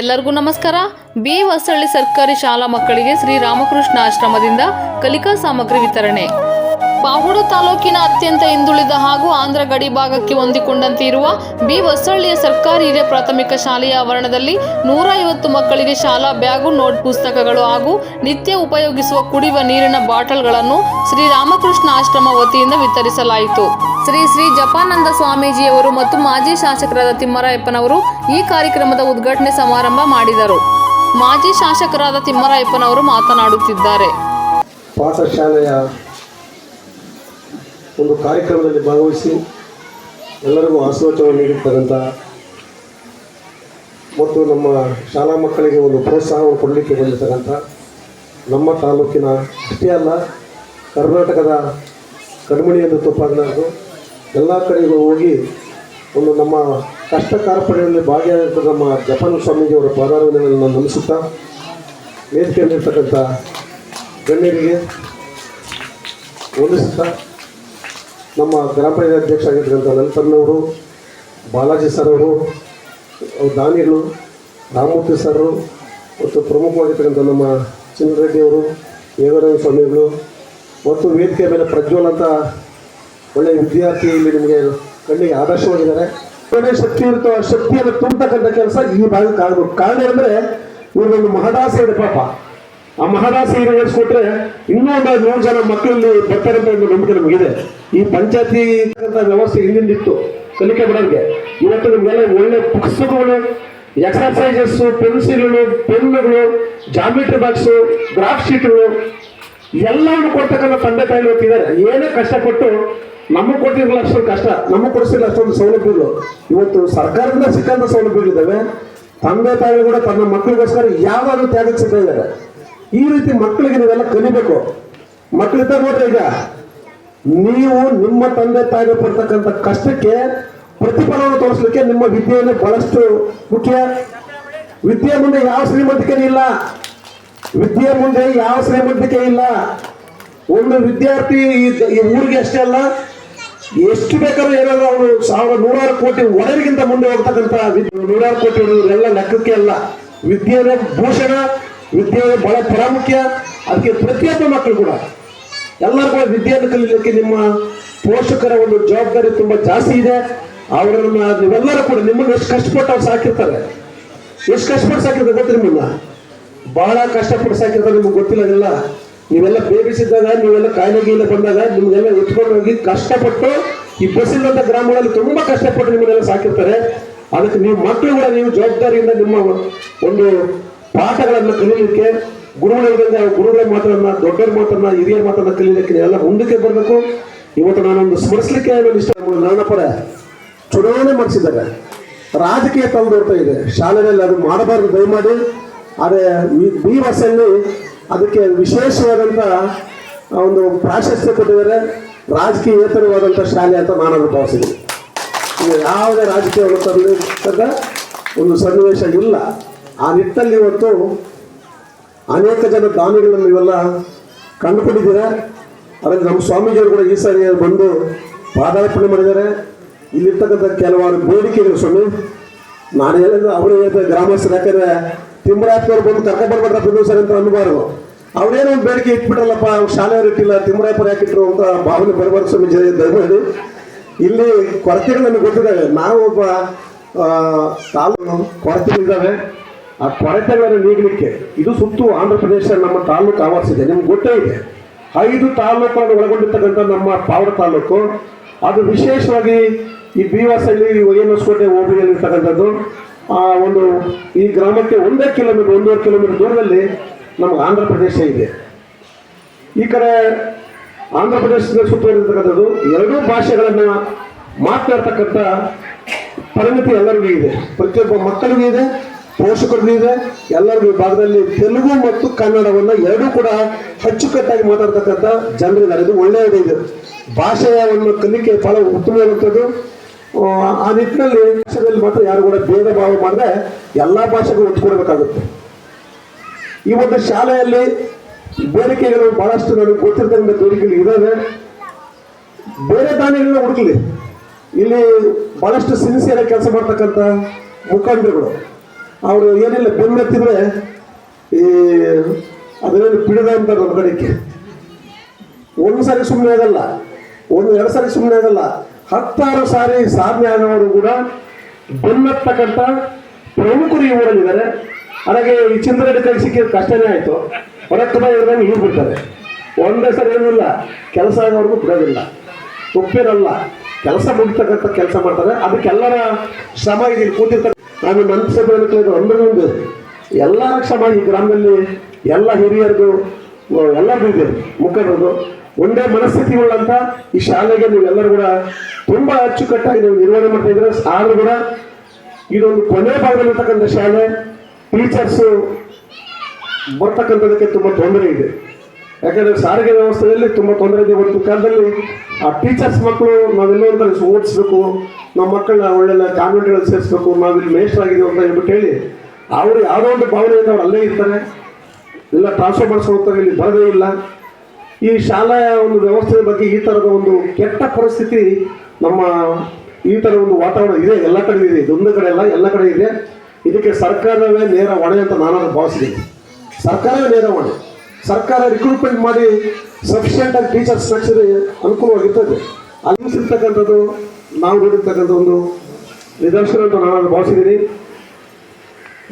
ಎಲ್ಲರಿಗೂ ನಮಸ್ಕಾರ. ಬಿ ಹೊಸಳ್ಳಿ ಸರ್ಕಾರಿ ಶಾಲಾ ಮಕ್ಕಳಿಗೆ ಶ್ರೀ ರಾಮಕೃಷ್ಣ ಆಶ್ರಮದಿಂದ ಕಲಿಕಾ ಸಾಮಗ್ರಿ ವಿತರಣೆ. ಪಾವಗಡ ತಾಲೂಕಿನ ಅತ್ಯಂತ ಹಿಂದುಳಿದ ಹಾಗೂ ಆಂಧ್ರ ಗಡಿ ಭಾಗಕ್ಕೆ ಹೊಂದಿಕೊಂಡಂತೆ ಇರುವ ಬಿ ಹೊಸಳ್ಳಿಯ ಸರ್ಕಾರಿ ಹಿರಿಯ ಪ್ರಾಥಮಿಕ ಶಾಲೆಯ ಆವರಣದಲ್ಲಿ ನೂರ ಮಕ್ಕಳಿಗೆ ಶಾಲಾ ಬ್ಯಾಗು, ನೋಟ್ ಪುಸ್ತಕಗಳು ಹಾಗೂ ನಿತ್ಯ ಉಪಯೋಗಿಸುವ ಕುಡಿಯುವ ನೀರಿನ ಬಾಟಲ್ಗಳನ್ನು ಶ್ರೀ ರಾಮಕೃಷ್ಣ ಆಶ್ರಮ ವತಿಯಿಂದ ವಿತರಿಸಲಾಯಿತು. ಶ್ರೀ ಶ್ರೀ ಜಪಾನಂದ ಸ್ವಾಮೀಜಿಯವರು ಮತ್ತು ಮಾಜಿ ಶಾಸಕರಾದ ತಿಮ್ಮರಾಯಪ್ಪನವರು ಈ ಕಾರ್ಯಕ್ರಮದ ಉದ್ಘಾಟನೆ ಸಮಾರಂಭ ಮಾಡಿದರು. ಮಾಜಿ ಶಾಸಕರಾದ ತಿಮ್ಮರಾಯಪ್ಪನವರು ಮಾತನಾಡುತ್ತಿದ್ದಾರೆ. ಪಾಠಶಾಲೆಯ ಒಂದು ಕಾರ್ಯಕ್ರಮದಲ್ಲಿ ಭಾಗವಹಿಸಿ ಎಲ್ಲರಿಗೂ ಆಶೋಚನೆ ನೀಡಿರ್ತಕ್ಕಂಥ ಮತ್ತು ನಮ್ಮ ಶಾಲಾ ಮಕ್ಕಳಿಗೆ ಒಂದು ಪ್ರೋತ್ಸಾಹವನ್ನು ಕೊಡಲಿಕ್ಕೆ ಬಂದಿರ್ತಕ್ಕಂಥ ನಮ್ಮ ತಾಲೂಕಿನ ಅಷ್ಟೇ ಅಲ್ಲ, ಕರ್ನಾಟಕದ ಕಣ್ಮಣಿಯನ್ನು ತಪ್ಪಾಗಲಾರದು. ಎಲ್ಲ ಕಡೆಗೂ ಹೋಗಿ ಒಂದು ನಮ್ಮ ಕಷ್ಟ ಕಾರ್ಪಣ್ಯದಲ್ಲಿ ಭಾಗಿಯಾದಂಥ ನಮ್ಮ ಜಪಾನ್ ಸ್ವಾಮೀಜಿಯವರ ಪಾದಾರವನ್ನು ನಾನು ನಮಿಸುತ್ತಾ, ವೇದಿಕೆಯಲ್ಲಿರ್ತಕ್ಕಂಥ ಗಣ್ಯರಿಗೆ ಹೋಲಿಸುತ್ತಾ ನಮ್ಮ ಗ್ರಾಮ ಪಂಚಾಯತ್ ಅಧ್ಯಕ್ಷ ಆಗಿರ್ತಕ್ಕಂಥ ಲಲಿತಮ್ಮನವರು ಬಾಲಾಜಿ ಸರ್ ಅವರು ದಾನಿಗಳು ರಾಮಮೂರ್ತಿ ಸರ್ ಮತ್ತು ಪ್ರಮುಖವಾಗಿರ್ತಕ್ಕಂಥ ನಮ್ಮ ಚಿನ್ನರೆಡ್ಡಿಯವರು ಯೋಗರಾಮ ಸ್ವಾಮಿಗಳು, ಮತ್ತು ವೇದಿಕೆ ಮೇಲೆ ಪ್ರಜ್ವಲ್ ಅಂತ ಒಳ್ಳೆಯ ವಿದ್ಯಾರ್ಥಿ ಇಲ್ಲಿ ನಿಮಗೆ ಕಣ್ಣಿಗೆ ಆದರ್ಶವಾಗಿದ್ದಾರೆ. ಒಳ್ಳೆಯ ಶಕ್ತಿ ಆ ಶಕ್ತಿಯನ್ನು ತುಂಬತಕ್ಕಂಥ ಕೆಲಸ ಈ ಭಾಗಕ್ಕೆ ಆಗಬೇಕು ಕಾರಣ ಅಂದರೆ ಇವರೊಂದು ಮಹದಾಸ ಇದೆ ಪಾಪ. ಆ ಮಹದಾಸೆ ನಡೆಸ್ಕೊಟ್ರೆ ಇನ್ನೂ ಒಂದು ನೂರು ಜನ ಮಕ್ಕಳಲ್ಲಿ ಬರ್ತಾರೆ ಅಂತ ಒಂದು ನಂಬಿಕೆ ನಮಗಿದೆ. ಈ ಪಂಚಾಯತಿ ವ್ಯವಸ್ಥೆ ಹಿಂದಿಂದಿತ್ತು ಕಲಿಕೆ ಬಿಡೋರಿಗೆ ಇವತ್ತು ನಿಮ್ಗೆಲ್ಲ ಒಳ್ಳೆ ಪುಸ್ತಕಗಳು ಎಕ್ಸರ್ಸೈಸಸ್ ಪೆನ್ಸಿಲ್ಗಳು ಪೆನ್ನುಗಳು ಜಾಮಿಟ್ರಿ ಬಾಕ್ಸು ಗ್ರಾಫ್ ಶೀಟ್ಗಳು ಎಲ್ಲವನ್ನು ಕೊಡ್ತಕ್ಕಂಥ ತಂದೆ ತಾಯಿ ಇವತ್ತಿದ್ದಾರೆ ಏನೇ ಕಷ್ಟಪಟ್ಟು ನಮಗೆ ಕೊಟ್ಟಿರಲ್ಲ ಅಷ್ಟೊಂದು ಕಷ್ಟ, ನಮಗೆ ಕೊಡಿಸಿಲ್ಲ ಅಷ್ಟೊಂದು ಸೌಲಭ್ಯಗಳು. ಇವತ್ತು ಸರ್ಕಾರದಿಂದ ಸಿಕ್ಕಂತ ಸೌಲಭ್ಯಗಳಿದ್ದಾವೆ. ತಂದೆ ತಾಯಿ ಕೂಡ ತನ್ನ ಮಕ್ಕಳಿಗೋಸ್ಕರ ಯಾವಾಗಲೂ ತ್ಯಾಗಕ್ಕೆ ಸಿಗ್ತಾ ಇದ್ದಾರೆ. ಈ ರೀತಿ ಮಕ್ಕಳಿಗೆ ನೀವೆಲ್ಲ ಕಲಿಬೇಕು. ಮಕ್ಕಳಿದ್ದಾಗ ನೋಡ್ರಿ ಈಗ, ನೀವು ನಿಮ್ಮ ತಂದೆ ತಾಯಿಗೆ ಪಡ್ತಕ್ಕಂಥ ಕಷ್ಟಕ್ಕೆ ಪ್ರತಿಫಲವನ್ನು ತೋರಿಸಲಿಕ್ಕೆ ನಿಮ್ಮ ವಿದ್ಯೆಯನ್ನು ಬಹಳಷ್ಟು ಮುಖ್ಯ. ವಿದ್ಯೆ ಮುಂದೆ ಯಾವ ಶ್ರೀಮಂತಿಕೆ ಇಲ್ಲ. ವಿದ್ಯೆ ಮುಂದೆ ಯಾವ ಶ್ರೀಮಂತಿಕೆ ಇಲ್ಲ. ಒಂದು ವಿದ್ಯಾರ್ಥಿ ಈ- ಊರಿಗೆ ಅಷ್ಟೇ ಅಲ್ಲ, ಎಷ್ಟು ಬೇಕಾದ್ರೂ ಏನಾದ್ರು ಅವರು ಸಾವಿರ, ನೂರಾರು ಕೋಟಿ ಒಡೆರಿಗಿಂತ ಮುಂದೆ ಹೋಗ್ತಕ್ಕಂಥ ನೂರಾರು ಕೋಟಿ ಎಲ್ಲ ಲೆಕ್ಕಕ್ಕೆ ಅಲ್ಲ. ವಿದ್ಯೆನೇ ಭೂಷಣ. ವಿದ್ಯೆ ಬಹಳ ಪ್ರಾಮುಖ್ಯ. ಅದಕ್ಕೆ ಪ್ರತಿಯೊಬ್ಬ ಮಕ್ಕಳು ಕೂಡ ಎಲ್ಲರೂ ಕೂಡ ವಿದ್ಯೆಯನ್ನು ಕಲಿಯಲಿಕ್ಕೆ ನಿಮ್ಮ ಪೋಷಕರ ಒಂದು ಜವಾಬ್ದಾರಿ ತುಂಬಾ ಜಾಸ್ತಿ ಇದೆ. ಅವರನ್ನ ನೀವೆಲ್ಲರೂ ಕೂಡ ನಿಮ್ಮನ್ನು ಎಷ್ಟು ಕಷ್ಟಪಟ್ಟು ಅವ್ರು ಸಾಕಿರ್ತಾರೆ. ಎಷ್ಟು ಕಷ್ಟಪಟ್ಟು ಸಾಕಿರ್ತಾರೆ ಗೊತ್ತಿಲ್ಲ ನಿಮ್ಮನ್ನ? ಬಹಳ ಕಷ್ಟಪಟ್ಟು ಸಾಕಿರ್ತಾರೆ ನಿಮ್ಗೆ ಗೊತ್ತಿಲ್ಲ ನೀವೆಲ್ಲ ಬೇಬಿಸಿದ್ದಾಗ, ನೀವೆಲ್ಲ ಕಾಯಿಲೆ ಗೀಲೆ ಬಂದಾಗ ನಿಮ್ಗೆಲ್ಲ ಎತ್ಕೊಂಡು ಹೋಗಿ ಕಷ್ಟಪಟ್ಟು ಈ ಬಸ್ಸಿಲ್ಲಂತ ಗ್ರಾಮಗಳಲ್ಲಿ ತುಂಬಾ ಕಷ್ಟಪಟ್ಟು ನಿಮ್ಮನ್ನೆಲ್ಲ ಸಾಕಿರ್ತಾರೆ. ಅದಕ್ಕೆ ನೀವು ಮಕ್ಕಳು ಕೂಡ ನೀವು ಜವಾಬ್ದಾರಿಯಿಂದ ನಿಮ್ಮ ಒಂದು ಪಾಠಗಳನ್ನು ಕಲೀಲಿಕ್ಕೆ ಗುರುಗಳಿಂದ ಗುರುಗಳ ಮಾತನ್ನ ದೊಡ್ಡರ ಮಾತನ್ನ, ಹಿರಿಯರ ಮಾತನ್ನ ಕಲೀಲಿಕ್ಕೆ ಎಲ್ಲ ಮುಂದಕ್ಕೆ ಬರಬೇಕು. ಇವತ್ತು ನಾನೊಂದು ಸ್ಮರಿಸಲಿಕ್ಕೆ ನಾನು ಇಷ್ಟ ನಾನಪ್ಪರ, ಚುನಾವಣೆ ಮಾಡಿಸಿದ್ದಾರೆ. ರಾಜಕೀಯ ತಂದೋರ್ತಾ ಇದೆ. ಶಾಲೆಯಲ್ಲಿ ಅದು ಮಾಡಬಾರ್ದು, ದಯಮಾಡಿ. ಆದರೆ ಬಿ ಬಸ್ಸಲ್ಲಿ ಅದಕ್ಕೆ ವಿಶೇಷವಾದಂಥ ಒಂದು ಪ್ರಾಶಸ್ತ್ಯ ಕೊಟ್ಟಿದ್ದಾರೆ ರಾಜಕೀಯೇತರವಾದಂಥ ಶಾಲೆ ಅಂತ ನಾನು ಭಾವಿಸಿದ್ದೀನಿ. ಯಾವುದೇ ರಾಜಕೀಯವನ್ನು ತಂದ ಒಂದು ಸನ್ನಿವೇಶ ಇಲ್ಲ. ಆ ನಿಟ್ಟಲ್ಲಿ ಇವತ್ತು ಅನೇಕ ಜನ ದಾನಿಗಳನ್ನು ಇವೆಲ್ಲ ಕಂಡುಕೊಂಡಿದ್ದೀರಾ? ಅದರಲ್ಲಿ ನಮ್ಮ ಸ್ವಾಮೀಜಿಯವರು ಕೂಡ ಈ ಸಾರಿ ಬಂದು ಪಾದಾರ್ಪಣೆ ಮಾಡಿದ್ದಾರೆ. ಇಲ್ಲಿರ್ತಕ್ಕಂಥ ಕೆಲವಾರು ಬೇಡಿಕೆಗಳು ಸ್ವಾಮಿ, ನಾನು ಹೇಳಿದ್ರೆ ಅವರು ಹೇಳಿದ್ರೆ ಗ್ರಾಮಸ್ಥರು, ಯಾಕಂದ್ರೆ ತಿಮ್ಮರಾಯಪ್ಪನವ್ರು ಬಂದು ಕರ್ಕೊಂಡು ಬರ್ಬೇಡ್ರಪ್ಪ ಸರ್ ಅಂತ ಅನ್ಬಾರ್ದು. ಅವ್ರೇನೋ ಒಂದು ಬೇಡಿಕೆ ಇಟ್ಬಿಟ್ರಲ್ಲಪ್ಪ, ಅವ್ರು ಶಾಲೆಯವರು ಇಟ್ಟಿಲ್ಲ ತಿಮ್ಮರಾಯಪ್ಪರು ಯಾಕಿಟ್ರು ಅಂತ ಭಾವನೆ ಬರಬಾರ್ದು ಸ್ವಾಮಿ ಜನ ದಯಮಾಡಿ ಇಲ್ಲಿ ಕೊರತೆಗಳು ನಮಗೆ ಗೊತ್ತಿದ್ದಾವೆ. ನಾವು ಒಬ್ಬ ತಾಲೂಕು ಕೊರತೆಗಳಿದ್ದಾವೆ. ಆ ಕೊರತೆಗಳನ್ನು ನೀಡಲಿಕ್ಕೆ. ಇದು ಸುತ್ತು ಆಂಧ್ರ ಪ್ರದೇಶ ನಮ್ಮ ತಾಲೂಕು ಆವರಿಸಿದೆ. ನಿಮ್ಗೆ ಗೊತ್ತೇ ಇದೆ. ಐದು ತಾಲೂಕುಗಳನ್ನು ಒಳಗೊಂಡಿರ್ತಕ್ಕಂಥ ನಮ್ಮ ಪಾವಡ ತಾಲೂಕು, ಅದು ವಿಶೇಷವಾಗಿ ಈ ಬೀವಾಸಲ್ಲಿ ಏನು ಹೊಸಕೋಟೆ ಹೋಬಳಿಯಲ್ಲಿ ಇರ್ತಕ್ಕಂಥದ್ದು ಆ ಒಂದು ಈ ಗ್ರಾಮಕ್ಕೆ ಒಂದೇ ಕಿಲೋಮೀಟರ್, ಒಂದೂವರೆ ಕಿಲೋಮೀಟರ್ ದೂರದಲ್ಲಿ ನಮ್ಗೆ ಆಂಧ್ರ ಪ್ರದೇಶ ಇದೆ. ಈ ಕಡೆ ಆಂಧ್ರ ಪ್ರದೇಶದ ಸುತ್ತುವರಿರ್ತಕ್ಕಂಥದ್ದು ಎರಡೂ ಭಾಷೆಗಳನ್ನು ಮಾತಾಡ್ತಕ್ಕಂಥ ಪರಿಣತಿ ಎಲ್ಲರಿಗೂ ಇದೆ. ಪ್ರತಿಯೊಬ್ಬ ಮಕ್ಕಳಿಗೂ ಇದೆ. ಪೋಷಕರಿಗೂ ಇದೆ ಎಲ್ಲರಿಗೂ ಈ ಭಾಗದಲ್ಲಿ ತೆಲುಗು ಮತ್ತು ಕನ್ನಡವನ್ನು ಎರಡೂ ಕೂಡ ಅಚ್ಚುಕಟ್ಟಾಗಿ ಮಾತಾಡ್ತಕ್ಕಂಥ ಜನರಿದ್ದಾರೆ ಇದು ಒಳ್ಳೆಯದೇ ಇದೆ. ಭಾಷೆಯನ್ನು ಕಲಿಕೆ ಬಹಳ ಉತ್ತಮವಾಗುತ್ತದೆ ಆ, ನಿಟ್ಟಿನಲ್ಲಿ ಭಾಷೆಯಲ್ಲಿ ಮಾತ್ರ ಯಾರು ಕೂಡ ಭೇದ ಭಾವ ಮಾಡಿದ್ರೆ ಎಲ್ಲಾ ಭಾಷೆಗೂ ಒತ್ತು ಕೊಡಬೇಕಾಗುತ್ತೆ. ಈ ಒಂದು ಶಾಲೆಯಲ್ಲಿ ಬೇಡಿಕೆಗಳು ಬಹಳಷ್ಟು ನನಗೆ ಗೊತ್ತಿರ್ತಕ್ಕಂಥ ಬೇಡಿಕೆಗಳು ಇದಾವೆ ಬೇರೆ ದಾನಿಗಳನ್ನ ಹುಡುಕಲಿ. ಇಲ್ಲಿ ಬಹಳಷ್ಟು ಸಿನ್ಸಿಯರ್ ಕೆಲಸ ಮಾಡ್ತಕ್ಕಂಥ ಮುಖಂಡರುಗಳು. ಅವರು ಏನಿಲ್ಲ ಬೆನ್ನತ್ತಿದ್ರೆ ಈ ಅದರಲ್ಲಿ ಪಿಡಿದ ಅಂತ ನಮ್ಮ ಒಂದು ಸಾರಿ ಸುಮ್ಮನೆ ಆಗಲ್ಲ, ಒಂದು ಎರಡು ಸಾರಿ ಸುಮ್ಮನೆ ಆಗಲ್ಲ, ಹತ್ತಾರು ಸಾರಿ ಸಾಧನೆ ಆಗೋರು ಕೂಡ ಬೆನ್ನತ್ತಕ್ಕಂಥ ಪ್ರಮುಖರು ಈ ಊರಲ್ಲಿದ್ದಾರೆ. ಹಾಗೆ ಈ ಚಿಂದ್ರಗಡ್ಡೆ ಕೈ ಸಿಕ್ಕಿದ ಕಷ್ಟನೇ ಆಯಿತು. ತುಂಬ ಇರೋದಂಗೆ ಇವ್ರು ಬಿಡ್ತಾರೆ ಒಂದೇ ಸರಿ ಏನಿಲ್ಲ, ಕೆಲಸ ಆಗೋರ್ಗೂ ಬಿಡೋದಿಲ್ಲ. ಉಪ್ಪಿರಲ್ಲ, ಕೆಲಸ ಮುಗಿತಕ್ಕಂಥ ಕೆಲಸ ಮಾಡ್ತಾರೆ. ಅದಕ್ಕೆಲ್ಲರ ಶ್ರಮ ಇದೆ ಕೂತಿರ್ತಾರೆ ನಾನು ನನ್ನ ಸಭೆ ಒಂದೊಂದು ಎಲ್ಲ ಸಭಾ ಈ ಗ್ರಾಮದಲ್ಲಿ ಎಲ್ಲ ಹಿರಿಯರದು ಎಲ್ಲರಿಗೂ ಇದೆ ಮುಖಂಡರದು. ಒಂದೇ ಉಳ್ಳಂತ ಈ ಶಾಲೆಗೆ ನೀವೆಲ್ಲರೂ ಕೂಡ ತುಂಬಾ ಅಚ್ಚುಕಟ್ಟಾಗಿ ನೀವು ನಿರ್ವಹಣೆ ಮಾಡ್ತಾ ಇದ್ರೆ ಆದ್ರೂ ಕೂಡ ಇದೊಂದು ಕೊನೆ ಭಾಗದಲ್ಲಿರ್ತಕ್ಕಂಥ ಶಾಲೆ ಟೀಚರ್ಸು ಬರ್ತಕ್ಕಂಥದಕ್ಕೆ ತುಂಬ ತೊಂದರೆ ಇದೆ. ಯಾಕಂದ್ರೆ ಸಾರಿಗೆ ವ್ಯವಸ್ಥೆಯಲ್ಲಿ ತುಂಬ ತೊಂದರೆ ಇದೆ. ಒಂದು ಕಾಲದಲ್ಲಿ ಆ ಟೀಚರ್ಸ್ ಮಕ್ಕಳು ನಾವೆಲ್ಲೋ ಅಂತ ಓದಿಸ್ಬೇಕು. ನಮ್ಮ ಮಕ್ಕಳನ್ನ ಒಳ್ಳೆಲ್ಲ ಕಾನ್ವೆಂಟ್ಗಳಲ್ಲಿ ಸೇರಿಸ್ಬೇಕು ನಾವಿಲ್ಲಿ ಮೇಷ್ಟ್ರಾಗಿದ್ದೀವಿ ಅಂತ ಹೇಳ್ಬಿಟ್ಟು ಹೇಳಿ, ಅವರು ಯಾವುದೋ ಒಂದು ಭಾವನೆಯಿಂದ ಅವ್ರು ಅಲ್ಲೇ ಇರ್ತಾರೆ. ಎಲ್ಲ ಟ್ರಾನ್ಸ್ಫರ್ ಮಾಡಿಸ್ಕೊಳ್ತಾರೆ, ಇಲ್ಲಿ ಬರದೇ ಇಲ್ಲ. ಈ ಶಾಲೆಯ ಒಂದು ವ್ಯವಸ್ಥೆ ಬಗ್ಗೆ ಈ ಥರದ ಒಂದು ಕೆಟ್ಟ ಪರಿಸ್ಥಿತಿ ನಮ್ಮ ಈ ಥರ ಒಂದು ವಾತಾವರಣ ಇದೆ, ಎಲ್ಲ ಕಡೆ ಇದೆ. ಇದೊಂದು ಕಡೆ ಅಲ್ಲ, ಎಲ್ಲ ಕಡೆ ಇದೆ. ಇದಕ್ಕೆ ಸರ್ಕಾರವೇ ನೇರ ಹೊಣೆ ಅಂತ ನಾನು ಭಾವಿಸಿದ್ದೀನಿ. ಸರ್ಕಾರವೇ ನೇರ ಹೊಣೆ. ಸರ್ಕಾರ ರಿಕ್ರೂಟ್ಮೆಂಟ್ ಮಾಡಿ ಸಫಿಷಿಯೆಂಟ್ ಆಗಿ ಟೀಚರ್ಸ್ ನಡೆಸಿದ್ರೆ ಅನುಕೂಲವಾಗಿರ್ತದೆ. ಅಲ್ಲಿ ಸಿಗ್ತಕ್ಕಂಥದ್ದು ನಾವು ನೀಡಿರ್ತಕ್ಕಂಥ ಒಂದು ನಿದರ್ಶನ ಅಂತ ನಾನು ಭಾವಿಸಿದ್ದೀನಿ.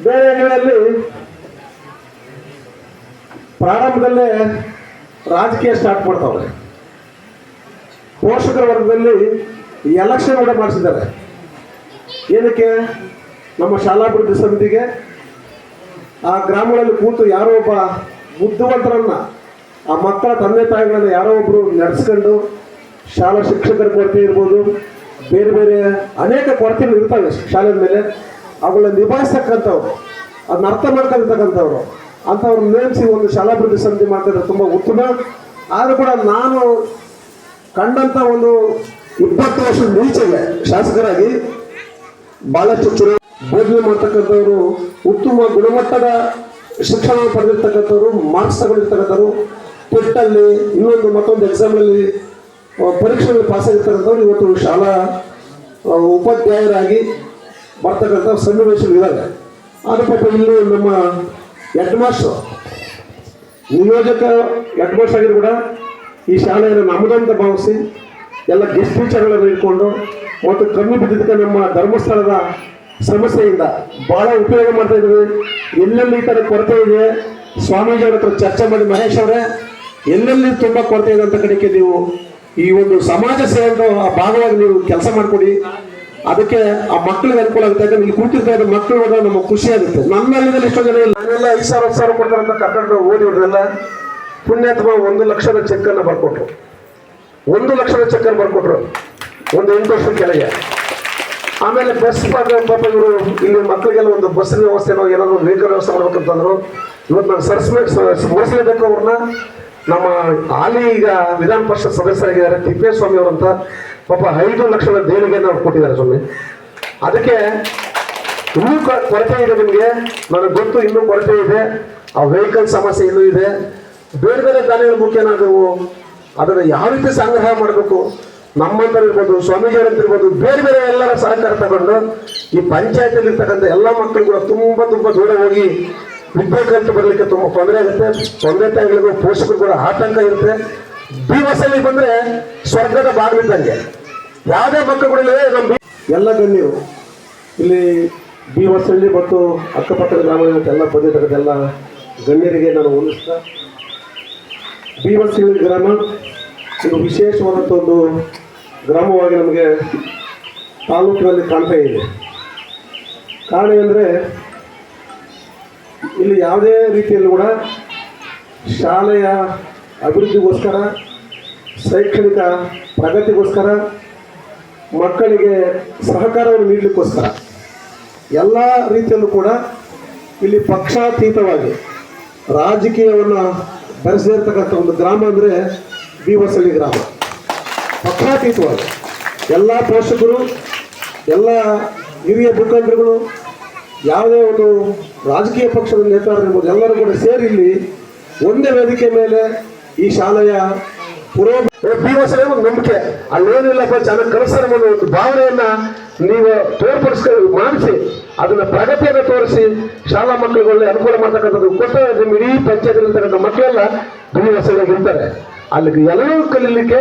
ಬೇರೆಗಳಲ್ಲಿ ಪ್ರಾರಂಭದಲ್ಲೇ ರಾಜಕೀಯ ಸ್ಟಾರ್ಟ್ ಮಾಡ್ತಾವ್ರೆ. ಪೋಷಕರ ವರ್ಗದಲ್ಲಿ ಎಲೆಕ್ಷನ್ ಕೂಡ ಮಾಡಿಸಿದ್ದಾರೆ. ಏನಕ್ಕೆ? ನಮ್ಮ ಶಾಲಾಭಿವೃದ್ಧಿ ಸಮಿತಿಗೆ ಆ ಗ್ರಾಮಗಳಲ್ಲಿ ಕೂತು ಯಾರೋ ಒಬ್ಬ ಬುದ್ಧಿವಂತರನ್ನ, ಆ ಮಕ್ಕಳ ತಂದೆ ತಾಯಿಗಳನ್ನು ಯಾರೋ ಒಬ್ಬರು ನಡೆಸ್ಕೊಂಡು ಶಾಲಾ ಶಿಕ್ಷಕರ ಕೊರತೆ ಇರ್ಬೋದು ಬೇರೆ ಬೇರೆ ಅನೇಕ ಕೊರತೆಗಳು ಇರ್ತವೆ ಶಾಲೆ ಮೇಲೆ. ಅವುಗಳನ್ನ ನಿಭಾಯಿಸ್ತಕ್ಕಂಥವ್ರು, ಅದನ್ನ ಅರ್ಥ ಮಾಡ್ಕೊಂಡಿರ್ತಕ್ಕಂಥವ್ರು ಅಂಥವ್ರು ನೇಮಿಸಿ ಒಂದು ಶಾಲಾಭಿವೃದ್ಧಿ ಸಮಿತಿ ಮಾಡ್ತಿದ್ರೆ ತುಂಬ ಉತ್ತಮ. ಆದರೂ ಕೂಡ ನಾನು ಕಂಡಂಥ ಒಂದು ಇಪ್ಪತ್ತು ವರ್ಷದ ಮುಂಚೆಗೆ ಶಾಸಕರಾಗಿ ಬಹಳಷ್ಟು ಚುನಾವಣೆ ಬೋಧನೆ ಮಾಡ್ತಕ್ಕಂಥವ್ರು, ಉತ್ತಮ ಗುಣಮಟ್ಟದ ಶಿಕ್ಷಣವನ್ನು ಪಡೆದಿರ್ತಕ್ಕಂಥವ್ರು, ಮಾರ್ಕ್ಸ್ ತಗೊಂಡಿರ್ತಕ್ಕಂಥವ್ರು ಟೆಟ್ಟಲ್ಲಿ ಇನ್ನೊಂದು ಮತ್ತೊಂದು ಎಕ್ಸಾಮಲ್ಲಿ ಪರೀಕ್ಷೆಯಲ್ಲಿ ಪಾಸ್ ಆಗಿರ್ತಕ್ಕಂಥವ್ರು ಇವತ್ತು ಶಾಲಾ ಉಪಾಧ್ಯಾಯರಾಗಿ ಬರ್ತಕ್ಕಂಥ ಸನ್ನಿವೇಶಗಳು ಇದ್ದಾರೆ ಆದ ಪಾಪ ಇಲ್ಲಿ ನಮ್ಮ ಹೆಡ್ ಮಾಸ್ಟರ್ ನಿಯೋಜಕ ಹೆಡ್ ಮಾಸ್ಟರ್ ಆಗಿದ್ರು ಕೂಡ ಈ ಶಾಲೆಯನ್ನು ನಮ್ಮದಂತ ಭಾವಿಸಿ ಎಲ್ಲ ಗೆಸ್ಟ್ ಟೀಚರ್ಗಳನ್ನು ಇಟ್ಕೊಂಡು ಮತ್ತು ಕಮ್ಮಿ ಬಿದ್ದಿದ್ದಕ್ಕೆ ನಮ್ಮ ಧರ್ಮಸ್ಥಳದ ಸಮಸ್ಯೆಯಿಂದ ಭಾಳ ಉಪಯೋಗ ಮಾಡ್ತಾ ಇದ್ದೀವಿ. ಎಲ್ಲೆಲ್ಲಿ ಈ ಥರ ಕೊರತೆ ಇದೆ ಸ್ವಾಮೀಜಿ ಅವ್ರ ಹತ್ರ ಚರ್ಚೆ ಮಾಡಿ ಮಹೇಶ್ ಅವರೇ, ಎಲ್ಲೆಲ್ಲಿ ತುಂಬ ಕೊರತೆ ಇದೆ ಅಂತ ಕಡೆಗೆ ನೀವು ಈ ಒಂದು ಸಮಾಜ ಸೇವೆ ಭಾಗವಾಗಿ ನೀವು ಕೆಲಸ ಮಾಡಿಕೊಡಿ. ಅದಕ್ಕೆ ಆ ಮಕ್ಕಳಿಗೆ ಅನುಕೂಲ ಆಗುತ್ತೆ. ಯಾಕಂದ್ರೆ ಇಲ್ಲಿ ಕೂತಿರ್ತಾರೆ ಮಕ್ಕಳು ನೋಡಿದ್ರೆ ನಮಗೆ ಖುಷಿ ಆಗುತ್ತೆ. ನಮ್ಮಲ್ಲಿದಲ್ಲಿ ಎಷ್ಟೋ ಜನ ಇಲ್ಲ. ನಾನೆಲ್ಲ ಐದು ಸಾವಿರ, ಹತ್ತು ಸಾವಿರ ಅಂತ ಕರ್ಕೊಂಡು ಓದಿ ಹೊಡೆದೆಲ್ಲ ಪುಣ್ಯಾತ್ಮ ಒಂದು ಲಕ್ಷದ ಚೆಕ್ಕನ್ನು ಬರ್ಕೊಟ್ರು. ಒಂದು ಲಕ್ಷದ ಚೆಕ್ಕನ್ನು ಬರ್ಕೊಟ್ರು. ಒಂದು ಎಂಟು ವರ್ಷದ ಕೆಳಗೆ. ಆಮೇಲೆ ಬಸ್ ಪಾಪ ಇವರು ಇಲ್ಲಿ ಮಕ್ಕಳಿಗೆಲ್ಲ ಒಂದು ಬಸ್ಸಿನ ವ್ಯವಸ್ಥೆನೋ ಏನಾದ್ರು ವೆಹಿಕಲ್ ವ್ಯವಸ್ಥೆ ಮಾಡ್ಬೇಕಂತಂದ್ರು. ಇವತ್ತು ನಾನು ಸರ್ಸ್ಬೇಕು ಮುಗಿಸ್ಲೇಬೇಕು ಅವ್ರನ್ನ. ನಮ್ಮ ಹಾಲಿ ಈಗ ವಿಧಾನ ಪರಿಷತ್ ಸದಸ್ಯರಾಗಿದ್ದಾರೆ, ತಿಪ್ಪೇಸ್ವಾಮಿ ಅವರಂತ ಪಾಪ ಐದು ಲಕ್ಷದ ದೇಣಿಗೆಯನ್ನು ಅವ್ರು ಕೊಟ್ಟಿದ್ದಾರೆ ಸ್ವಾಮಿ. ಅದಕ್ಕೆ ಇನ್ನೂ ಕೊರತೆ ಇದೆ ನಿಮಗೆ. ನನಗೆ ಗೊತ್ತು ಇನ್ನೂ ಕೊರತೆ ಇದೆ. ಆ ವೆಹಿಕಲ್ ಸಮಸ್ಯೆ ಇನ್ನೂ ಇದೆ. ಬೇರೆ ಬೇರೆ ದಾನಿಗಳ ಮುಖ್ಯ ನಾವು. ಅದನ್ನು ಯಾವ ರೀತಿ ಸಂಗ್ರಹ ಮಾಡಬೇಕು? ನಮ್ಮಂತರ ಇರ್ಬೋದು ಸ್ವಾಮೀಜಿಯವ್ರಂತ ಇರ್ಬೋದು, ಬೇರೆ ಬೇರೆ ಎಲ್ಲರ ಸಹಕಾರ ತಗೊಂಡು ಈ ಪಂಚಾಯತಿಯಲ್ಲಿ ಇರ್ತಕ್ಕಂಥ ಎಲ್ಲ ಮಕ್ಕಳು ಕೂಡ ತುಂಬ ತುಂಬ ದೂರ ಹೋಗಿ ವಿದ್ಯಾಕಂತ ಬರಲಿಕ್ಕೆ ತುಂಬ ತೊಂದರೆ ಆಗುತ್ತೆ ತೊಂದರೆ ತಾಯಿಗಳಿಗೂ ಪೋಷಕರು ಕೂಡ ಆತಂಕ ಇರುತ್ತೆ. ಬಿ ಬಸ್ಸಲ್ಲಿ ಬಂದ್ರೆ ಸ್ವರ್ಗದ ಬಾಗಿಲಿದ್ದಂಗೆ ಯಾವುದೇ ಮಕ್ಕಳುಗಳಿಲ್ಲ ಬಿ- ಎಲ್ಲ ಗಣ್ಯರು ಇಲ್ಲಿ ಬಿ ಹೊಸಳ್ಳಿ ಮತ್ತು ಅಕ್ಕಪಕ್ಕದ ಗ್ರಾಮಗಳಂತೆಲ್ಲ ಎಲ್ಲ ಗಣ್ಯರಿಗೆ ನಾನು ಹೊಂದಿಸ್ತಾ ಬಿ ಹೊಸಳ್ಳಿ ಗ್ರಾಮ ಇದು ವಿಶೇಷವಾದಂಥ ಒಂದು ಗ್ರಾಮವಾಗಿ ನಮಗೆ ತಾಲೂಕಿನಲ್ಲಿ ಕಾಣ್ತಾ ಇದೆ. ಕಾರಣ ಅಂದರೆ ಇಲ್ಲಿ ಯಾವುದೇ ರೀತಿಯಲ್ಲೂ ಕೂಡ ಶಾಲೆಯ ಅಭಿವೃದ್ಧಿಗೋಸ್ಕರ, ಶೈಕ್ಷಣಿಕ ಪ್ರಗತಿಗೋಸ್ಕರ, ಮಕ್ಕಳಿಗೆ ಸಹಕಾರವನ್ನು ನೀಡಲಿಕ್ಕೋಸ್ಕರ ಎಲ್ಲ ರೀತಿಯಲ್ಲೂ ಕೂಡ ಇಲ್ಲಿ ಪಕ್ಷಾತೀತವಾಗಿ ರಾಜಕೀಯವನ್ನು ಬೆರೆಸಿರ್ತಕ್ಕಂಥ ಒಂದು ಗ್ರಾಮ ಅಂದರೆ ಬಿ ಹೊಸಳ್ಳಿ ಗ್ರಾಮ. ಪಕ್ಷಾತೀತವಾಗಿ ಎಲ್ಲ ಪೋಷಕರು, ಎಲ್ಲ ಹಿರಿಯ ಮುಖಂಡರುಗಳು ಯಾವುದೇ ಒಂದು ರಾಜಕೀಯ ಪಕ್ಷದ ನೇತಾರರಿರ್ಬೋದು ಎಲ್ಲರೂ ಕೂಡ ಸೇರಿ ಇಲ್ಲಿ ಒಂದೇ ವೇದಿಕೆ ಮೇಲೆ ಈ ಶಾಲೆಯ ಪುರೋ ಒಂದು ನಂಬಿಕೆ. ಅಲ್ಲೇನಿಲ್ಲಪ್ಪ ಚೆನ್ನಾಗಿ ಕಲಿಸ್ತಾರೆ ಅನ್ನೋ ಒಂದು ಭಾವನೆಯನ್ನ ನೀವು ತೋರ್ಪಡಿಸ್ಕ ಮಾಡಿಸಿ, ಅದನ್ನ ಪ್ರಗತಿಯನ್ನು ತೋರಿಸಿ, ಶಾಲಾ ಮಕ್ಕಳಿಗೆ ಅನುಕೂಲ ಮಾಡ್ತಕ್ಕಂಥದ್ದು. ಕೊಟ್ಟರೆ ನಿಮ್ಮ ಇಡೀ ಪಂಚಾಯತ್ ಮಕ್ಕಳೆಲ್ಲ ಇರ್ತಾರೆ ಅಲ್ಲಿಗೆ ಎಲ್ಲರೂ ಕಲೀಲಿಕ್ಕೆ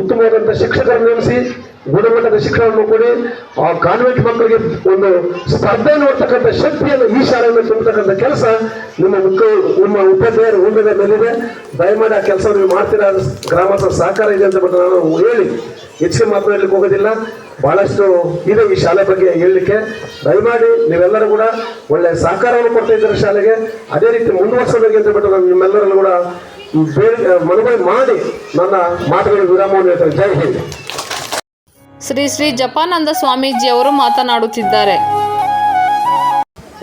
ಉತ್ತಮವಾದಂಥ ಶಿಕ್ಷಕರನ್ನು ನೇಮಿಸಿ ಗುಣಮಟ್ಟದ ಶಿಕ್ಷಣವನ್ನು ಕೊಡಿ. ಆ ಕಾನ್ವೆಂಟ್ ಮಕ್ಕಳಿಗೆ ಒಂದು ಸ್ಪರ್ಧೆ ನೋಡ್ತಕ್ಕಂಥ ಶಕ್ತಿಯನ್ನು ಈ ಶಾಲೆಯನ್ನು ತುಂಬತಕ್ಕಂಥ ಕೆಲಸ ನಿಮ್ಮ ಮುಖ ನಿಮ್ಮ ಉಪಾಧ್ಯಾಯರ ಉಂಡದ ಮೇಲಿದೆ. ದಯಮಾಡಿ ಆ ಕೆಲಸ ನೀವು ಮಾಡ್ತೀರಾ? ಗ್ರಾಮಸ್ಥರ ಸಹಕಾರ ಇದೆ ಅಂತ ಬಿಟ್ಟು ನಾನು ಹೇಳಿ. ಹೆಚ್ಚಿಗೆ ಮಾತನಾಡಲಿಕ್ಕೆ ಹೋಗೋದಿಲ್ಲ. ಬಹಳಷ್ಟು ಇದೆ ಈ ಶಾಲೆ ಬಗ್ಗೆ ಹೇಳಲಿಕ್ಕೆ. ದಯಮಾಡಿ ನೀವೆಲ್ಲರೂ ಕೂಡ ಒಳ್ಳೆ ಸಹಕಾರವನ್ನು ಕೊಡ್ತಾ ಇದ್ದಾರೆ ಶಾಲೆಗೆ. ಅದೇ ರೀತಿ ಮುಂದುವರ್ಸಬೇಕು ಅಂತ ಬಿಟ್ಟು ನಾನು ನಿಮ್ಮೆಲ್ಲರಲ್ಲೂ ಕೂಡ ಮನವಿ ಮಾಡಿ ನನ್ನ ಮಾತುಗಳ ವಿರಾಮವನ್ನು ಹೇಳ್ತಾರೆ ಜೈ ಹಿಂದ್. ಶ್ರೀ ಶ್ರೀ ಜಪಾನಂದ ಸ್ವಾಮೀಜಿ ಅವರು ಮಾತನಾಡುತ್ತಿದ್ದಾರೆ.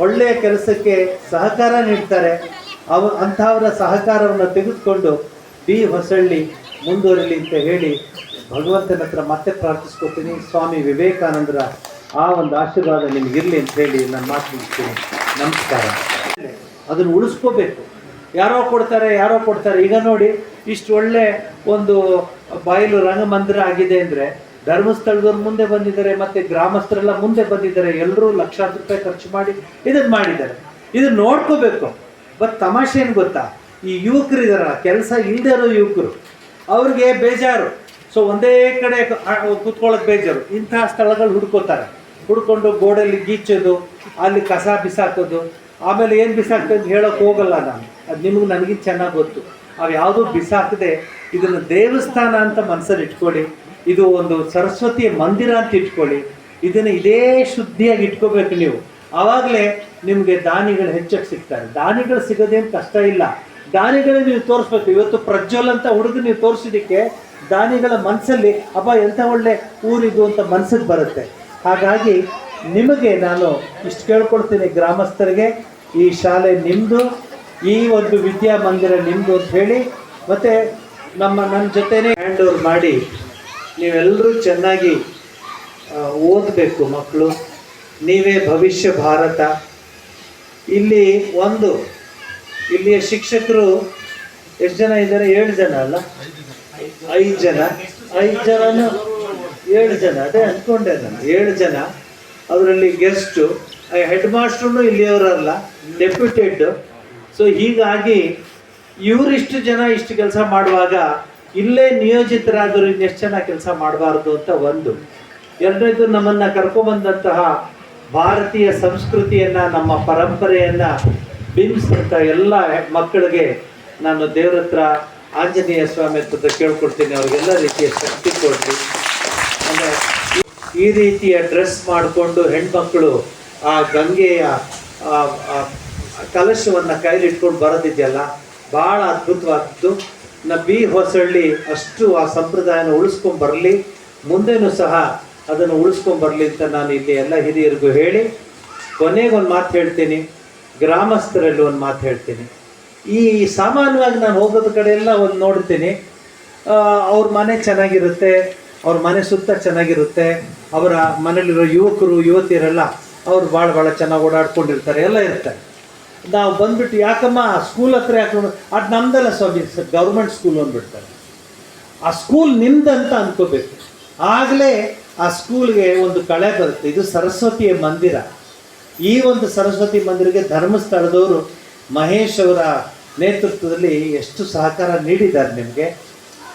ಒಳ್ಳೆಯ ಕೆಲಸಕ್ಕೆ ಸಹಕಾರ ನೀಡ್ತಾರೆ. ಅವ, ಅಂಥವರ ಸಹಕಾರವನ್ನು ತೆಗೆದುಕೊಂಡು ಬಿ ಹೊಸಳ್ಳಿ ಮುಂದುವರಲಿ ಅಂತ ಹೇಳಿ ಭಗವಂತನ ಹತ್ರ ಮತ್ತೆ ಪ್ರಾರ್ಥಿಸ್ಕೊತೀನಿ. ಸ್ವಾಮಿ ವಿವೇಕಾನಂದರ ಆ ಒಂದು ಆಶೀರ್ವಾದ ನಿಮಗಿರಲಿ ಅಂತ ಹೇಳಿ ನಾನು ಮಾತು ಮುಗಿಸ್ತೀನಿ. ನಮಸ್ಕಾರ. ಅದನ್ನು ಉಳಿಸ್ಕೋಬೇಕು. ಯಾರೋ ಕೊಡ್ತಾರೆ ಯಾರೋ ಕೊಡ್ತಾರೆ. ಈಗ ನೋಡಿ, ಇಷ್ಟು ಒಳ್ಳೆ ಒಂದು ಬಯಲು ರಂಗಮಂದಿರ ಆಗಿದೆ ಅಂದರೆ ಧರ್ಮಸ್ಥಳದವ್ರು ಮುಂದೆ ಬಂದಿದ್ದಾರೆ, ಮತ್ತೆ ಗ್ರಾಮಸ್ಥರೆಲ್ಲ ಮುಂದೆ ಬಂದಿದ್ದಾರೆ ಎಲ್ಲರೂ ಲಕ್ಷಾಂತರ ರೂಪಾಯಿ ಖರ್ಚು ಮಾಡಿ ಇದನ್ನ ಮಾಡಿದ್ದಾರೆ. ಇದನ್ನ ನೋಡ್ಕೋಬೇಕು. ಬಟ್ ತಮಾಷೆ ಏನು ಗೊತ್ತಾ? ಈ ಯುವಕರು ಇದಾರಲ್ಲ, ಕೆಲಸ ಇಲ್ಲದೆ ಇರೋ ಯುವಕರು, ಅವ್ರಿಗೆ ಬೇಜಾರು. ಸೊ ಒಂದೇ ಕಡೆ ಕುತ್ಕೊಳ್ಳೋಕೆ ಬೇಜಾರು. ಇಂತಹ ಸ್ಥಳಗಳು ಹುಡ್ಕೋತಾರೆ. ಹುಡ್ಕೊಂಡು ಗೋಡೆಯಲ್ಲಿ ಗೀಚೋದು, ಅಲ್ಲಿ ಕಸ ಬಿಸಾಕೋದು. ಆಮೇಲೆ ಏನು ಬಿಸಾಕ್ತದೆ ಹೇಳೋಕೆ ಹೋಗಲ್ಲ ನಾನು. ಅದು ನಿಮಗೆ ನನಗಿಂತ ಚೆನ್ನಾಗಿ ಗೊತ್ತು. ಅವು ಯಾವುದೂ ಬಿಸಾಕದೆ, ಇದನ್ನು ದೇವಸ್ಥಾನ ಅಂತ ಮನಸ್ಸಲ್ಲಿ ಇಟ್ಕೊಳ್ಳಿ ಇದು ಒಂದು ಸರಸ್ವತಿಯ ಮಂದಿರ ಅಂತ ಇಟ್ಕೊಳ್ಳಿ. ಇದನ್ನು ಇದೇ ಶುದ್ಧಿಯಾಗಿ ಇಟ್ಕೋಬೇಕು ನೀವು. ಆವಾಗಲೇ ನಿಮಗೆ ದಾನಿಗಳು ಹೆಚ್ಚಕ್ಕೆ ಸಿಗ್ತಾರೆ. ದಾನಿಗಳು ಸಿಗೋದೇನು ಕಷ್ಟ ಇಲ್ಲ. ದಾನಿಗಳೇ ನೀವು ತೋರಿಸ್ಬೇಕು. ಇವತ್ತು ಪ್ರಜ್ವಲ್ ಅಂತ ಹುಡುಗ ನೀವು ತೋರಿಸಿದ್ದಕ್ಕೆ ದಾನಿಗಳ ಮನಸ್ಸಲ್ಲಿ ಅಪ್ಪ ಎಂಥ ಒಳ್ಳೆ ಊರಿದು ಅಂತ ಮನಸ್ಸಿಗೆ ಬರುತ್ತೆ. ಹಾಗಾಗಿ ನಿಮಗೆ ನಾನು ಇಷ್ಟು ಕೇಳ್ಕೊಳ್ತೀನಿ ಗ್ರಾಮಸ್ಥರಿಗೆ, ಈ ಶಾಲೆ ನಿಮ್ಮದು ಈ ಒಂದು ವಿದ್ಯಾ ಮಂದಿರ ನಿಮ್ಮದು ಅಂತ ಹೇಳಿ. ಮತ್ತು ನಮ್ಮ ನನ್ನ ಜೊತೆನೇ ಹ್ಯಾಂಡ್ ಓವರ್ ಮಾಡಿ. ನೀವೆಲ್ಲರೂ ಚೆನ್ನಾಗಿ ಓದಬೇಕು ಮಕ್ಕಳು. ನೀವೇ ಭವಿಷ್ಯ ಭಾರತ. ಇಲ್ಲಿ ಒಂದು, ಇಲ್ಲಿಯ ಶಿಕ್ಷಕರು ಎಷ್ಟು ಜನ ಇದ್ದಾರೆ? ಏಳು ಜನ ಅಲ್ಲ? ಐದು ಜನ. ಐದು ಜನನು ಏಳು ಜನ. ಅದೇ ಅಂದ್ಕೊಂಡೆ ನಾನು. ಏಳು ಜನ. ಅದರಲ್ಲಿ ಗೆಸ್ಟು ಹೆಡ್ ಮಾಸ್ಟ್ರು ಇಲ್ಲಿಯವರಲ್ಲ ಡೆಪ್ಯೂಟೆಡ್ ಸೊ ಹೀಗಾಗಿ ಇವರಿಷ್ಟು ಜನ ಇಷ್ಟು ಕೆಲಸ ಮಾಡುವಾಗ ಇಲ್ಲೇ ನಿಯೋಜಿತರಾದರೂ ಇನ್ನೆಷ್ಟು ಜನ ಕೆಲಸ ಮಾಡಬಾರ್ದು ಅಂತ ಒಂದು. ಎರಡನೇದು ನಮ್ಮನ್ನ ಕರ್ಕೊಂಬಂದಂತಹ ಭಾರತೀಯ ಸಂಸ್ಕೃತಿಯನ್ನ, ನಮ್ಮ ಪರಂಪರೆಯನ್ನ ಬಿಂಬಿಸಿದಂಥ ಎಲ್ಲ ಮಕ್ಕಳಿಗೆ ನಾನು ದೇವ್ರ ಹತ್ರ ಆಂಜನೇಯ ಸ್ವಾಮಿ ಹತ್ರ ಕೇಳ್ಕೊಡ್ತೀನಿ. ಅವ್ರಿಗೆಲ್ಲ ರೀತಿಯ ಶಕ್ತಿ ಕೊಡ್ತೀನಿ ಅಂದರೆ ಈ- ರೀತಿಯ ಡ್ರೆಸ್ ಮಾಡಿಕೊಂಡು ಹೆಣ್ಮಕ್ಳು ಆ ಗಂಗೆಯ ಕಲಶವನ್ನು ಕೈಲಿಟ್ಕೊಂಡು ಬರೋದಿದೆಯಲ್ಲ? ಭಾಳ ಅದ್ಭುತವಾದದ್ದು. ನ ಬಿ ಹೊಸಳ್ಳಿ ಅಷ್ಟು ಆ ಸಂಪ್ರದಾಯನ ಉಳಿಸ್ಕೊಂಡ್ ಬರಲಿ. ಮುಂದೆನೂ ಸಹ ಅದನ್ನು ಉಳಿಸ್ಕೊಂಡ್ ಬರಲಿ ಅಂತ ನಾನು ಇಲ್ಲಿ ಎಲ್ಲ ಹಿರಿಯರಿಗೂ ಹೇಳಿ. ಕೊನೆಗೆ ಒಂದು ಮಾತು ಹೇಳ್ತೀನಿ. ಗ್ರಾಮಸ್ಥರಲ್ಲಿ ಒಂದು ಮಾತು ಹೇಳ್ತೀನಿ. ಈ ಸಾಮಾನ್ಯವಾಗಿ ನಾನು ಹೋಗೋದ ಕಡೆ ಎಲ್ಲ ಒಂದು ನೋಡ್ತೀನಿ. ಅವ್ರ ಮನೆ ಚೆನ್ನಾಗಿರುತ್ತೆ, ಅವ್ರ ಮನೆ ಸುತ್ತ ಚೆನ್ನಾಗಿರುತ್ತೆ, ಅವರ ಮನೇಲಿರೋ ಯುವಕರು, ಯುವತಿಯರೆಲ್ಲ ಅವ್ರು ಭಾಳ ಭಾಳ ಚೆನ್ನಾಗಿ ಓಡಾಡ್ಕೊಂಡಿರ್ತಾರೆ, ಎಲ್ಲ ಇರ್ತಾರೆ. ನಾವು ಬಂದ್ಬಿಟ್ಟು ಯಾಕಮ್ಮ ಸ್ಕೂಲ್ ಹತ್ರ ಯಾಕೆ ಅದು ನಮ್ದಲ್ಲ ಸ್ವಾಮಿ ಗೌರ್ಮೆಂಟ್ ಸ್ಕೂಲ್ ಅಂದ್ಬಿಡ್ತಾರೆ. ಆ ಸ್ಕೂಲ್ ನಿಮ್ದಂತ ಅನ್ಕೋಬೇಕು. ಆಗಲೇ ಆ ಸ್ಕೂಲ್ಗೆ ಒಂದು ಕಳೆ ಬರುತ್ತೆ. ಇದು ಸರಸ್ವತಿಯ ಮಂದಿರ. ಈ ಒಂದು ಸರಸ್ವತಿ ಮಂದಿರಕ್ಕೆ ಧರ್ಮಸ್ಥಳದವರು ಮಹೇಶ್ ಅವರ ನೇತೃತ್ವದಲ್ಲಿ ಎಷ್ಟು ಸಹಕಾರ ನೀಡಿದ್ದಾರೆ ನಿಮಗೆ?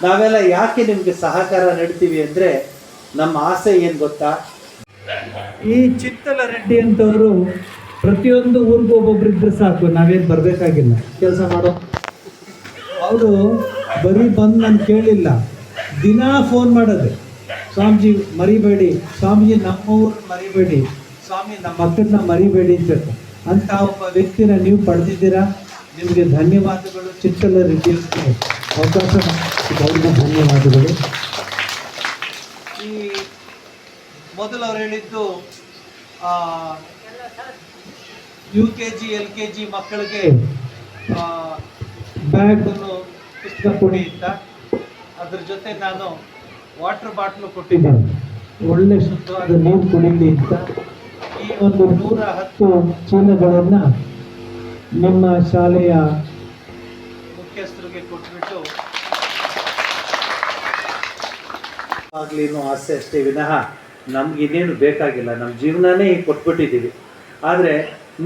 ನಾವೆಲ್ಲ ಯಾಕೆ ನಿಮಗೆ ಸಹಕಾರ ನೀಡ್ತೀವಿ ಅಂದರೆ ನಮ್ಮ ಆಸೆ ಏನು ಗೊತ್ತಾ? ಈ ಚಿತ್ತಲ ರೆಡ್ಡಿ ಅಂತವರು ಪ್ರತಿಯೊಂದು ಊರಿಗೂ ಒಬ್ಬೊಬ್ರು ಇದ್ರೆ ಸಾಕು ನಾವೇನು ಬರಬೇಕಾಗಿಲ್ಲ. ಕೆಲಸ ಮಾಡೋ. ಅವರು ಬರೀ ಬಂದು ನಾನು ಕೇಳಿಲ್ಲ. ದಿನಾ ಫೋನ್ ಮಾಡೋದು. ಸ್ವಾಮೀಜಿ ಮರಿಬೇಡಿ. ಸ್ವಾಮೀಜಿ ನಮ್ಮ ಊರನ್ನ ಮರಿಬೇಡಿ. ಸ್ವಾಮಿ ನಮ್ಮ ಮಕ್ಕಳನ್ನ ಮರಿಬೇಡಿ ಅಂತ ಅಂತ ಒಬ್ಬ ವ್ಯಕ್ತಿನ ನೀವು ಪಡೆದಿದ್ದೀರಾ? ನಿಮಗೆ ಧನ್ಯವಾದಗಳು. ಚಿತ್ತಲ ರೀತಿಯಲ್ಲಿ ಅವಕಾಶ ಅವ್ರಿಗೆ ಧನ್ಯವಾದಗಳು. ಈ ಮೊದಲು ಅವ್ರು ಹೇಳಿದ್ದು U K G L K G ಮಕ್ಕಳಿಗೆ ಬ್ಯಾಗನ್ನು ಪುಸ್ತಕ ಕೊಡಿ ಅಂತ. ಅದ್ರ ಜೊತೆ ನಾನು ವಾಟರ್ ಬಾಟ್ಲು ಕೊಟ್ಟಿದ್ದೀನಿ. ಒಳ್ಳೆ ಶುದ್ಧವಾದ ನೀರು ಕುಡಿಲಿ ಅಂತ. ಈ ಒಂದು ನೂರ ಹತ್ತು ಚೀಲಗಳನ್ನು ನಿಮ್ಮ ಶಾಲೆಯ ಮುಖ್ಯಸ್ಥರಿಗೆ ಕೊಟ್ಬಿಟ್ಟು ಆಗ್ಲಿ ಅನ್ನೋ ಆಸೆ ಅಷ್ಟೇ ವಿನಃ ನಮ್ಗೆ ಇನ್ನೇನು ಬೇಕಾಗಿಲ್ಲ. ನಮ್ಮ ಜೀವನನೇ ಕೊಟ್ಬಿಟ್ಟಿದ್ದೀವಿ. ಆದರೆ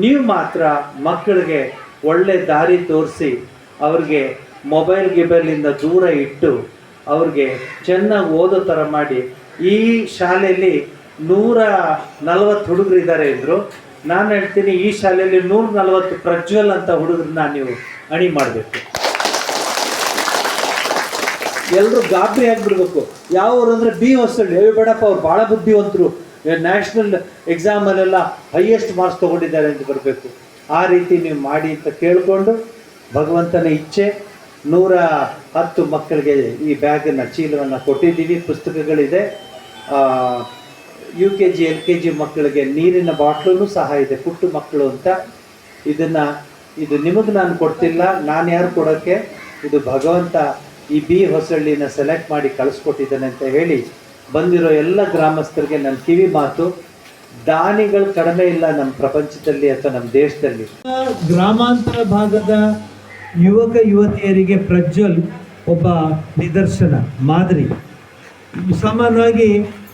ನೀವು ಮಾತ್ರ ಮಕ್ಕಳಿಗೆ ಒಳ್ಳೆ ದಾರಿ ತೋರಿಸಿ ಅವ್ರಿಗೆ ಮೊಬೈಲ್ ಗಿಬೈಲಿಂದ ದೂರ ಇಟ್ಟು ಅವ್ರಿಗೆ ಚೆನ್ನಾಗಿ ಓದೋ ಥರ ಮಾಡಿ. ಈ ಶಾಲೆಯಲ್ಲಿ ನೂರ ನಲವತ್ತು ಹುಡುಗರು ಇದ್ದಾರೆ ನಾನು ಹೇಳ್ತೀನಿ, ಈ ಶಾಲೆಯಲ್ಲಿ ನೂರ ನಲವತ್ತು ಪ್ರಜ್ವಲ್ ಅಂತ ಹುಡುಗರನ್ನ ನೀವು ಅಣಿ ಮಾಡಬೇಕು. ಎಲ್ಲರೂ ಗಾಬರಿ ಆಗಿಬಿಡ್ಬೇಕು. ಯಾವ ಅಂದರೆ ಬಿ ಹೊಸಳ್ಳಿ. ಹೇಳಿ ಬೇಡಪ್ಪ, ಅವ್ರು ಭಾಳ ಬುದ್ಧಿವಂತರು. ನ್ಯಾಷನಲ್ ಎಕ್ಸಾಮಲ್ಲೆಲ್ಲ ಹೈಯೆಸ್ಟ್ ಮಾರ್ಕ್ಸ್ ತೊಗೊಂಡಿದ್ದಾರೆ ಅಂತ ಬರಬೇಕು. ಆ ರೀತಿ ನೀವು ಮಾಡಿ ಅಂತ ಕೇಳಿಕೊಂಡು ಭಗವಂತನ ಇಚ್ಛೆ ನೂರ ಹತ್ತು ಮಕ್ಕಳಿಗೆ ಈ ಬ್ಯಾಗನ್ನು ಚೀಲವನ್ನು ಕೊಟ್ಟಿದ್ದೀವಿ. ಪುಸ್ತಕಗಳಿದೆ. U K G L K G ಮಕ್ಕಳಿಗೆ ನೀರಿನ ಬಾಟ್ಲೂ ಸಹ ಇದೆ. ಪುಟ್ಟು ಮಕ್ಕಳು ಅಂತ. ಇದನ್ನು, ಇದು ನಿಮಗೆ ನಾನು ಕೊಡ್ತಿಲ್ಲ. ನಾನು ಯಾರು ಕೊಡೋಕ್ಕೆ ಇದು ಭಗವಂತ ಈ ಬಿ ಹೊಸಳ್ಳಿನ ಸೆಲೆಕ್ಟ್ ಮಾಡಿ ಕಳಿಸ್ಕೊಟ್ಟಿದ್ದಾನೆ ಅಂತ ಹೇಳಿ ಬಂದಿರೋ ಎಲ್ಲ ಗ್ರಾಮಸ್ಥರಿಗೆ ನನ್ನ ಕಿವಿ ಮಾತು, ದಾನಿಗಳು ಕಡಿಮೆ ಇಲ್ಲ ನಮ್ಮ ಪ್ರಪಂಚದಲ್ಲಿ ಅಥವಾ ನಮ್ಮ ದೇಶದಲ್ಲಿ. ಗ್ರಾಮಾಂತರ ಭಾಗದ ಯುವಕ ಯುವತಿಯರಿಗೆ ಪ್ರಜ್ವಲ್ ಒಬ್ಬ ನಿದರ್ಶನ, ಮಾದರಿ. ಸಾಮಾನ್ಯವಾಗಿ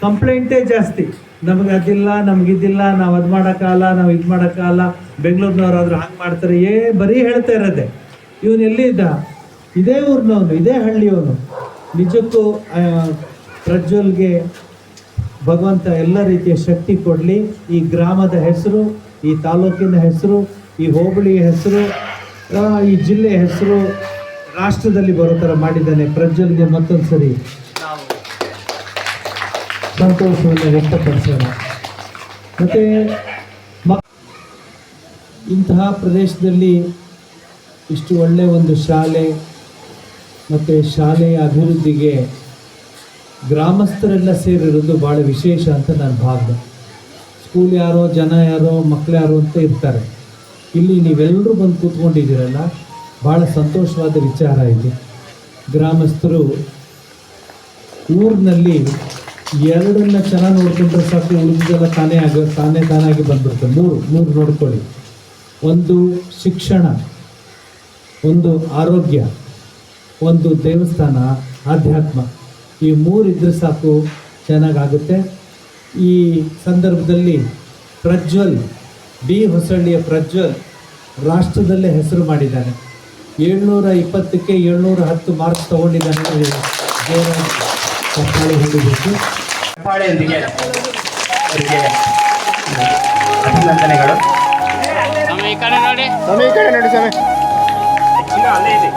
ಕಂಪ್ಲೇಂಟೇ ಜಾಸ್ತಿ. ನಮಗೆ ಅದಿಲ್ಲ ನಮಗಿದಿಲ್ಲ ನಾವು ಅದು ಮಾಡೋಕ್ಕಾಗಲ್ಲ, ನಾವು ಇದು ಮಾಡೋಕ್ಕಾಗಲ್ಲ, ಬೆಂಗಳೂರಿನವರಾದ್ರೂ ಹಂಗೆ ಮಾಡ್ತಾರೆ, ಏ ಬರೀ ಹೇಳ್ತಾ ಇರೋದೆ. ಇವನು ಎಲ್ಲಿದ್ದ? ಇದೇ ಊರಿನವನು, ಇದೇ ಹಳ್ಳಿಯವನು. ನಿಜಕ್ಕೂ ಪ್ರಜ್ವಲ್ಗೆ ಭಗವಂತ ಎಲ್ಲ ರೀತಿಯ ಶಕ್ತಿ ಕೊಡಲಿ. ಈ ಗ್ರಾಮದ ಹೆಸರು, ಈ ತಾಲೂಕಿನ ಹೆಸರು, ಈ ಹೋಬಳಿಯ ಹೆಸರು ಈ ಜಿಲ್ಲೆಯ ಹೆಸರು ರಾಷ್ಟ್ರದಲ್ಲಿ ಬರೋ ಥರ ಮಾಡಿದ್ದಾನೆ ಪ್ರಜ್ವಲ್ಗೆ ಮತ್ತೊಂದು ಸರಿ ಸಂತೋಷವನ್ನು ವ್ಯಕ್ತಪಡಿಸೋಣ. ಮತ್ತು ಇಂತಹ ಪ್ರದೇಶದಲ್ಲಿ ಇಷ್ಟು ಒಳ್ಳೆಯ ಒಂದು ಶಾಲೆ, ಮತ್ತು ಶಾಲೆಯ ಅಭಿವೃದ್ಧಿಗೆ ಗ್ರಾಮಸ್ಥರೆಲ್ಲ ಸೇರಿರೋದು ಭಾಳ ವಿಶೇಷ ಅಂತ ನಾನು ಭಾವನೆ ಸ್ಕೂಲ್ ಯಾರೋ, ಜನ ಯಾರೋ ಮಕ್ಕಳು ಯಾರೋ ಅಂತ ಇರ್ತಾರೆ. ಇಲ್ಲಿ ನೀವೆಲ್ಲರೂ ಬಂದು ಕೂತ್ಕೊಂಡಿದ್ದೀರಲ್ಲ, ಭಾಳ ಸಂತೋಷವಾದ ವಿಚಾರ ಇದೆ ಗ್ರಾಮಸ್ಥರು ಊರಿನಲ್ಲಿ ಎರಡನ್ನ ಚೆನ್ನಾಗಿ ನೋಡ್ಕೊಂಡ್ರೆ ಸಾಕು ಉಳಿದೆಲ್ಲ ತಾನೇ ಆಗ, ತಾನೇ ತಾನಾಗಿ ಬಂದ್ಬಿಡ್ತದೆ ಮೂರು ಮೂರು ನೋಡ್ಕೊಳ್ಳಿ. ಒಂದು ಶಿಕ್ಷಣ, ಒಂದು ಆರೋಗ್ಯ, ಒಂದು ದೇವಸ್ಥಾನ, ಆಧ್ಯಾತ್ಮ. ಈ ಮೂರು ಇದ್ರೆ ಸಾಕು ಚೆನ್ನಾಗಾಗುತ್ತೆ. ಈ ಸಂದರ್ಭದಲ್ಲಿ ಪ್ರಜ್ವಲ್ ಬಿ. ಹೊಸಳ್ಳಿಯ ಪ್ರಜ್ವಲ್ ರಾಷ್ಟ್ರದಲ್ಲೇ ಹೆಸರು ಮಾಡಿದ್ದಾನೆ. ಏಳ್ನೂರ ಇಪ್ಪತ್ತಕ್ಕೆ ಏಳ್ನೂರ ಹತ್ತು ಮಾರ್ಕ್ಸ್ ತಗೊಂಡಿದ್ದಾನೆ ಚಪ್ಪಾಳೆ ಚಪ್ಪಾಳೆಯೊಂದಿಗೆ ಅವರಿಗೆ ಅಭಿನಂದನೆಗಳು. ನೋಡಿ. ನೋಡಿ ಅಲ್ಲೇ ಇದೆ.